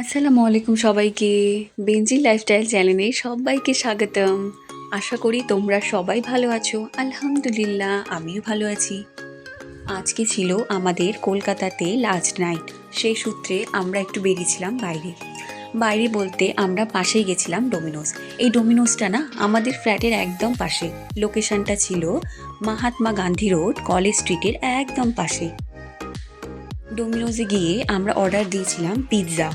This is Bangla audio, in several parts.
আসসালামু আলাইকুম সবাইকে। বেঞ্জি লাইফস্টাইল চ্যানেলে সবাইকে স্বাগতম। আশা করি তোমরা সবাই ভালো আছো। আলহামদুলিল্লাহ, আমিও ভালো আছি। আজকে ছিল আমাদের কলকাতাতে লাস্ট নাইট সেই সূত্রে আমরা একটু বেরিয়েছিলাম বাইরে। বাইরে বলতে আমরা পাশেই গেছিলাম ডোমিনোস এই ডোমিনোসটা না, আমাদের ফ্ল্যাটের একদম পাশে। লোকেশনটা ছিল মহাত্মা গান্ধী রোড, কলেজ স্ট্রিটের একদম পাশে। ডোমিনোসে গিয়ে আমরা অর্ডার দিয়েছিলাম পিৎজা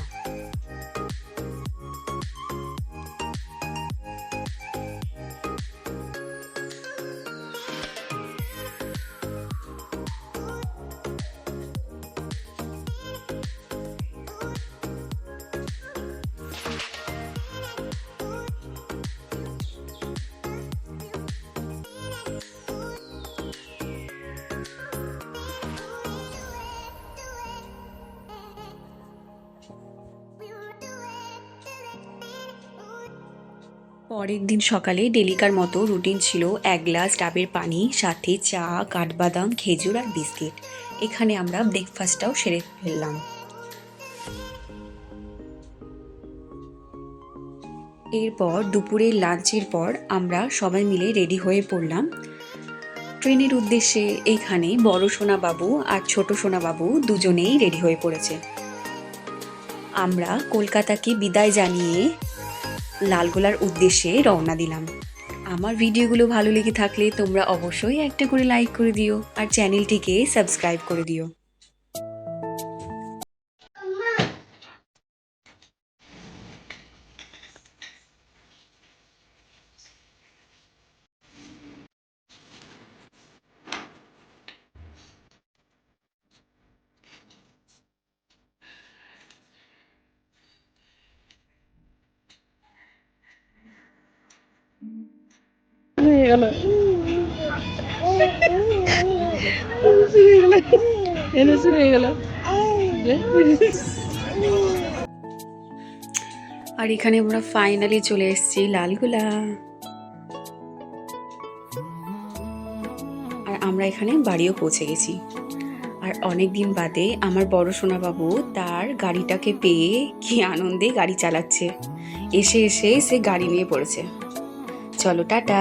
পরের দিন সকালে ডেলিকার মতো রুটিন ছিল এক গ্লাস ডাবের পানি, সাথে চা, কাঠবাদাম, খেজুর আর বিস্কিট। এখানে আমরা ব্রেকফাস্টটাও সেরে ফেললাম। এরপর দুপুরের লাঞ্চের পর আমরা সবাই মিলে রেডি হয়ে পড়লাম। ট্রেনের উদ্দেশ্যে এইখানে বড় সোনাবাবু আর ছোট সোনাবাবু দুজনেই রেডি হয়ে পড়েছে। আমরা কলকাতাকে বিদায় জানিয়ে লালগোলার উদ্দেশ্যে রওনা দিলাম। আমার ভিডিওগুলো ভালো লেগে থাকলে তোমরা অবশ্যই একটা করে লাইক করে দিও আর চ্যানেলটিকে সাবস্ক্রাইব করে দিও। আর এখানে আমরা ফাইনালি চলে এসেছি লালগোলা। আর আমরা এখানে বাড়িও পৌঁছে গেছি। আর অনেক দিন বাদে আমার বড় সোনাবাবু তার গাড়িটাকে পেয়ে কি আনন্দে গাড়ি চালাচ্ছে। এসে এসে সে গাড়ি নিয়ে পড়েছে। চলো টাটা।